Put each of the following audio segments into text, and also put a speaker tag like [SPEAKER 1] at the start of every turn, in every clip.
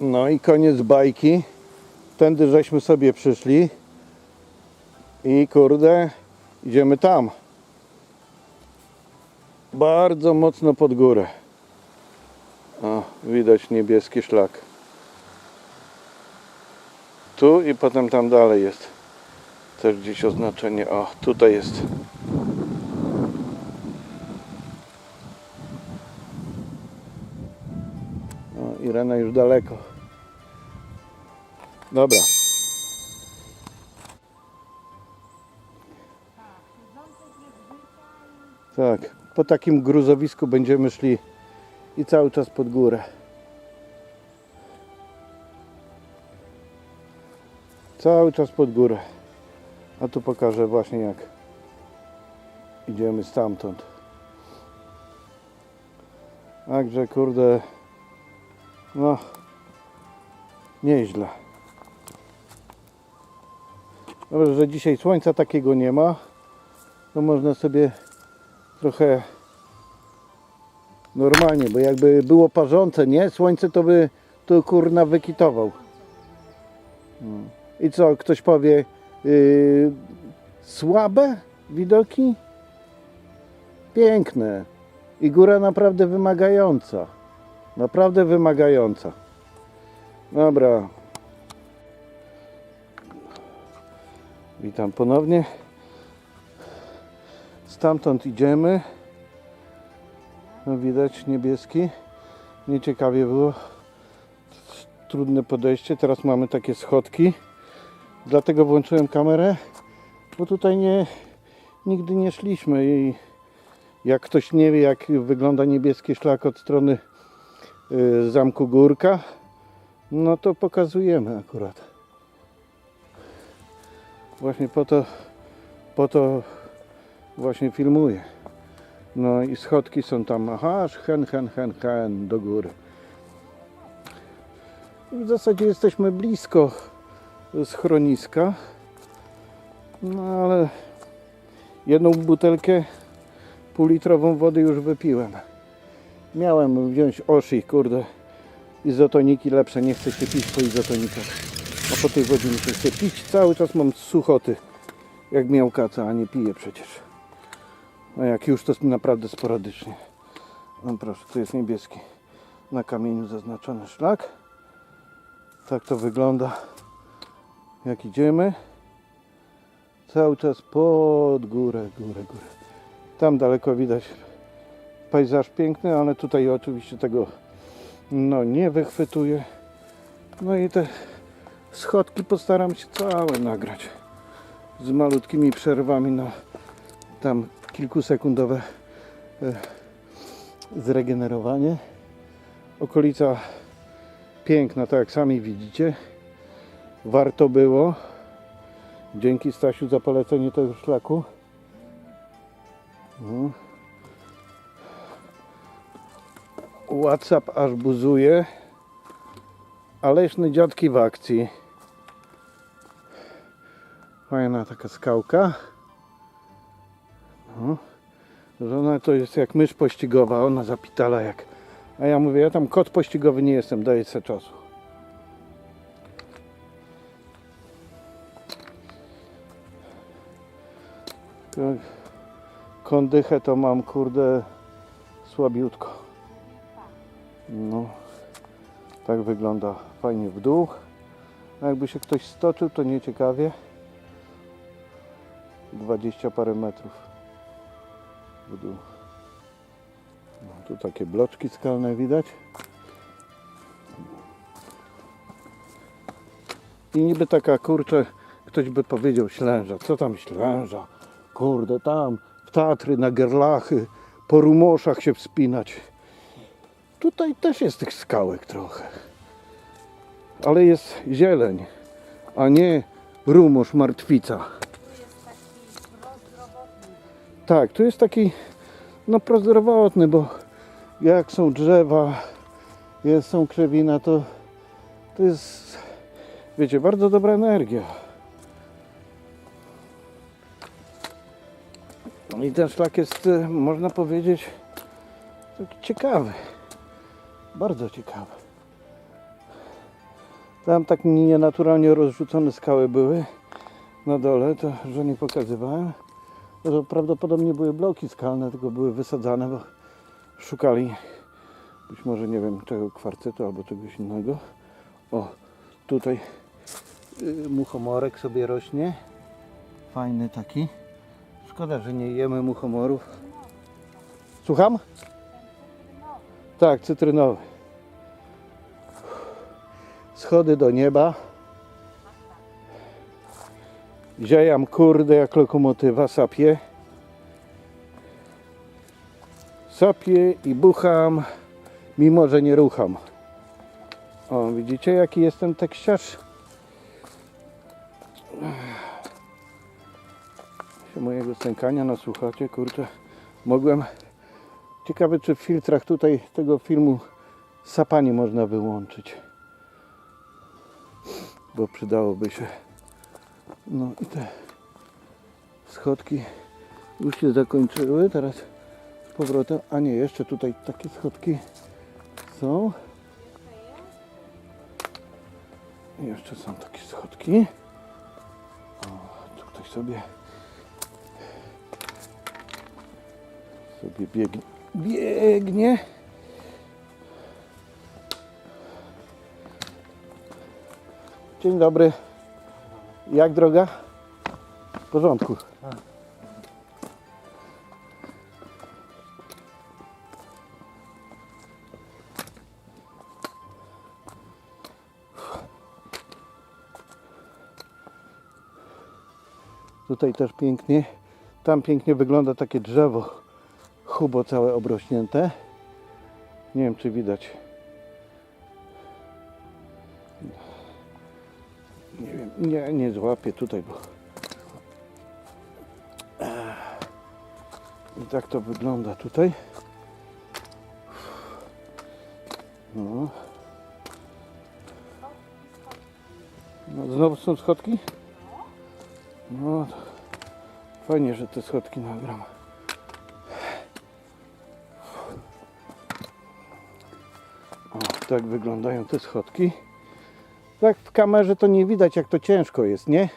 [SPEAKER 1] No i koniec bajki. Tędy żeśmy sobie przyszli. I kurde, idziemy tam. Bardzo mocno pod górę. O, widać niebieski szlak. Tu i potem tam dalej jest. Też gdzieś oznaczenie. O, tutaj jest. O, Irena już daleko. Dobra. Tak, po takim gruzowisku będziemy szli i cały czas pod górę. Cały czas pod górę. A tu pokażę właśnie jak idziemy stamtąd. Także kurde, no nieźle. Dobrze, że dzisiaj słońca takiego nie ma. To można sobie trochę normalnie, bo jakby było parzące, nie? Słońce to by to kurna wykitował. No. I co, ktoś powie yy, słabe widoki? Piękne. I góra naprawdę wymagająca. Naprawdę wymagająca. Dobra. Witam ponownie. Stamtąd idziemy. No, widać niebieski. Nieciekawie było. Trudne podejście. Teraz mamy takie schodki. Dlatego włączyłem kamerę, bo tutaj nie, nigdy nie szliśmy i jak ktoś nie wie jak wygląda niebieski szlak od strony y, Zamku Górka, no to pokazujemy akurat. Właśnie po to, po to właśnie filmuję. No i schodki są tam, aha, hen, hen, hen, hen do góry. W zasadzie jesteśmy blisko schroniska. No ale jedną butelkę półlitrową wody już wypiłem. Miałem wziąć oshi, kurde, izotoniki lepsze, nie chcę się pić po izotonikach. A po tej wodzie muszę się pić. Cały czas mam suchoty, jak miał kaca, a nie piję przecież. A jak już, to naprawdę sporadycznie. No proszę, tu jest niebieski na kamieniu zaznaczony szlak. Tak to wygląda jak idziemy. Cały czas pod górę, górę, górę. Tam daleko widać pejzaż piękny, ale tutaj oczywiście tego no nie wychwytuję. No i te schodki postaram się całe nagrać z malutkimi przerwami na tam kilkusekundowe e, zregenerowanie. Okolica piękna, tak jak sami widzicie. Warto było. Dzięki Stasiu za polecenie tego szlaku. No. WhatsApp aż buzuje. A leśne dziadki w akcji. Fajna taka skałka. No. Żona to jest jak mysz pościgowa, ona zapitala jak. A ja mówię, ja tam kot pościgowy nie jestem, daję sobie czasu. Tak. Kondychę to mam kurde słabiutko. No. Tak wygląda fajnie w dół. A jakby się ktoś stoczył, to nieciekawie. 20 parę metrów w dół. No, tu takie bloczki skalne widać. I niby taka kurczę, ktoś by powiedział ślęża. Co tam ślęża? Kurde, tam w Tatry, na Gerlachy, po rumoszach się wspinać. Tutaj też jest tych skałek trochę. Ale jest zieleń, a nie rumosz martwica. Tak, tu jest taki no prozdrowotny, bo jak są drzewa, jest, są krzewina, to, to jest, wiecie, bardzo dobra energia. I ten szlak jest, e, można powiedzieć, ciekawy. Bardzo ciekawy. Tam tak nienaturalnie rozrzucone skały były na dole, to że nie pokazywałem. No To prawdopodobnie były bloki skalne, tylko były wysadzane, bo szukali być może, nie wiem, tego kwarcetu albo czegoś innego. O, tutaj y, muchomorek sobie rośnie. Fajny taki. Szkoda, że nie jemy muchomorów. Słucham? Tak, cytrynowy. Schody do nieba. Ziejam kurde jak lokomotywa, sapię. Sapię i bucham, mimo że nie rucham. O, widzicie jaki jestem tekściarz? Się mojego stękania nasłuchacie, kurczę. Mogłem... Ciekawe czy w filtrach tutaj tego filmu sapanie można wyłączyć. Bo przydałoby się. No i te schodki już się zakończyły. Teraz z powrotem. A nie, jeszcze tutaj takie schodki są. Jeszcze są takie schodki. O, tu ktoś sobie sobie biegnie. Biegnie. Dzień dobry. Jak droga? W porządku. Tutaj też pięknie. Tam pięknie wygląda takie drzewo. Chubo całe obrośnięte. Nie wiem czy widać. Nie wiem, nie, nie złapię tutaj, bo... I tak to wygląda tutaj. No. no znowu są schodki? No, fajnie, że te schodki nagram. O, tak wyglądają te schodki. Tak w kamerze to nie widać jak to ciężko jest, nie?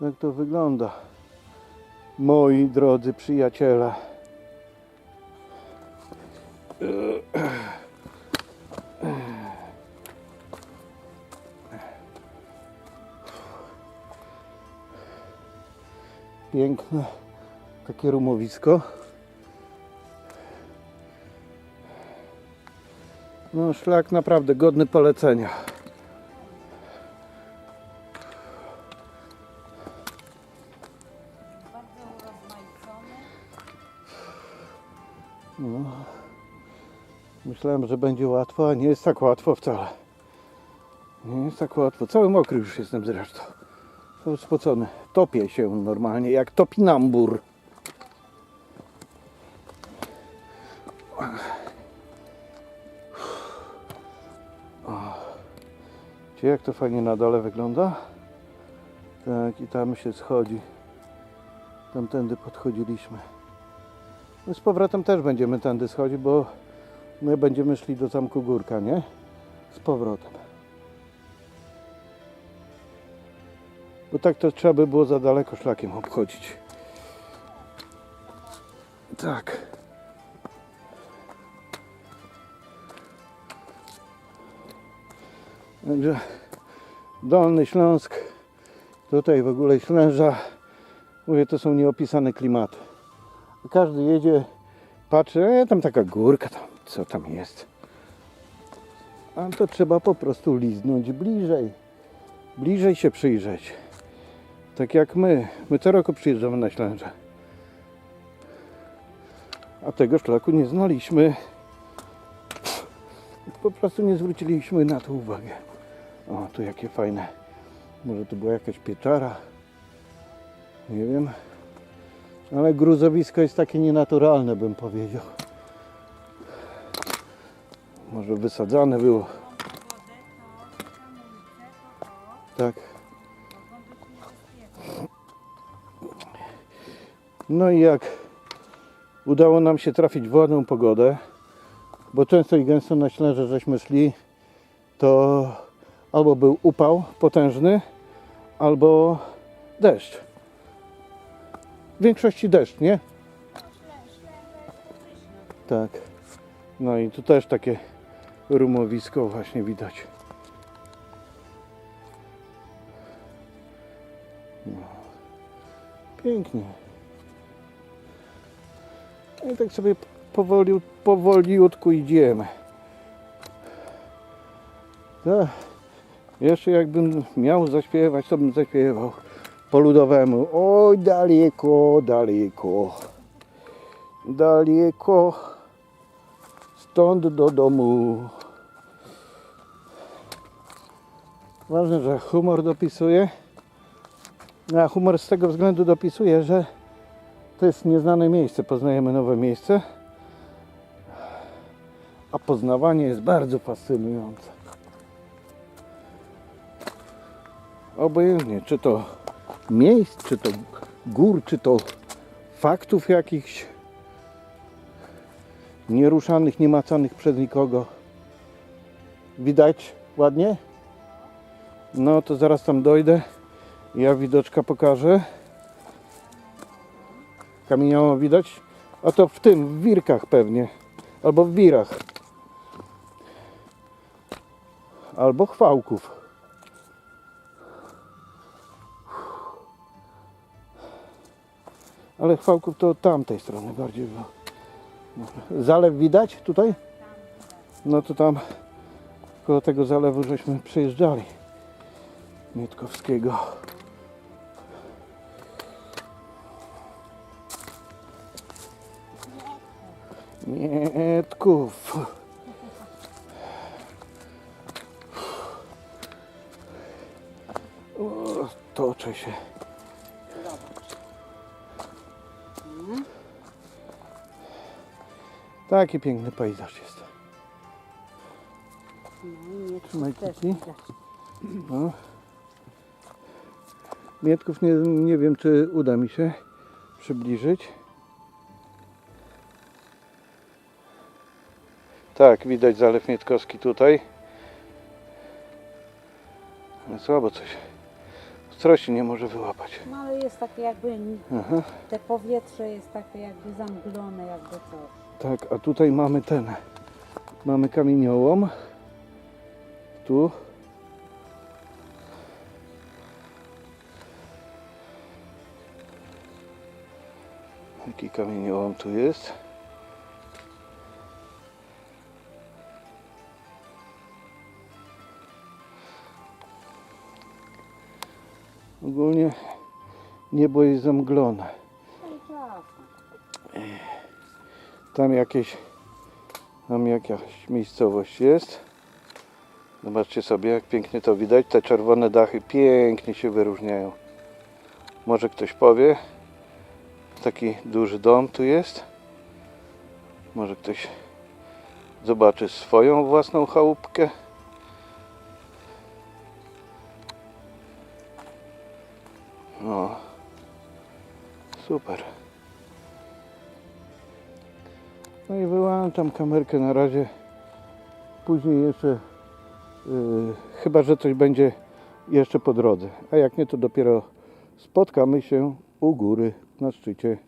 [SPEAKER 1] Tak to wygląda. Moi drodzy przyjaciele. Piękne takie rumowisko. No szlak naprawdę godny polecenia. No. Myślałem, że będzie łatwo, a nie jest tak łatwo wcale. Nie jest tak łatwo. Cały mokry już jestem zresztą. Spocony. Topię się normalnie, jak topinambur. Jak to fajnie na dole wygląda? Tak, i tam się schodzi. Tamtędy podchodziliśmy. My z powrotem też będziemy tędy schodzić, bo my będziemy szli do zamku Górka, nie? Z powrotem. Bo tak to trzeba by było za daleko szlakiem obchodzić. Tak. Także Dolny Śląsk, tutaj w ogóle Ślęża, mówię, to są nieopisane klimaty. Każdy jedzie, patrzy, e, tam taka górka, tam, co tam jest. A to trzeba po prostu liznąć bliżej. Bliżej się przyjrzeć. Tak jak my. My co roku przyjeżdżamy na Ślęże. A tego szlaku nie znaliśmy. Po prostu nie zwróciliśmy na to uwagę. O, tu jakie fajne. Może to była jakaś pieczara. Nie wiem. Ale gruzowisko jest takie nienaturalne, bym powiedział. Może wysadzane było. Tak. No i jak udało nam się trafić w ładną pogodę, bo często i gęsto na Ślęże żeśmy szli, to albo był upał potężny, albo deszcz. W większości deszcz, nie? Tak. No i tu też takie rumowisko właśnie widać. No. Pięknie. No I tak sobie powoli, powoliutku idziemy. Jeszcze jakbym miał zaśpiewać, to bym zaśpiewał po ludowemu. Oj, daleko, daleko. Daleko. Stąd do domu. Ważne, że humor dopisuje. A humor z tego względu dopisuje, że to jest nieznane miejsce. Poznajemy nowe miejsce. A poznawanie jest bardzo fascynujące. Obojętnie, czy to miejsc, czy to gór, czy to faktów jakichś nieruszanych, niemacanych przez nikogo. Widać ładnie? No to zaraz tam dojdę. Ja widoczka pokażę. Kamienioło widać? A to w tym, w wirkach pewnie. Albo w wirach. Albo chwałków. Ale chwałków to tamtej strony bardziej było. Zalew widać tutaj? No to tam koło tego zalewu żeśmy przejeżdżali. Mietkowskiego. Mietków. Toczę się. Taki piękny pejzaż jest.
[SPEAKER 2] No, nie,
[SPEAKER 1] Trzymaj
[SPEAKER 2] też widać.
[SPEAKER 1] No. Mietków nie, nie wiem, czy uda mi się przybliżyć. Tak, widać zalew Mietkowski tutaj. Słabo coś. Ostrości nie może wyłapać.
[SPEAKER 2] No ale jest takie jakby,
[SPEAKER 1] Aha.
[SPEAKER 2] te powietrze jest takie jakby zamglone, jakby coś.
[SPEAKER 1] Tak, a tutaj mamy ten. Mamy kamieniołom. Tu. Jaki kamieniołom tu jest? Ogólnie niebo jest zamglone. Tam jakieś tam jakaś miejscowość jest. Zobaczcie sobie jak pięknie to widać. Te czerwone dachy pięknie się wyróżniają. Może ktoś powie. Taki duży dom tu jest. Może ktoś zobaczy swoją własną chałupkę. Super. No i wyłączam kamerkę na razie. Później jeszcze, yy, chyba że coś będzie jeszcze po drodze. A jak nie, to dopiero spotkamy się u góry na szczycie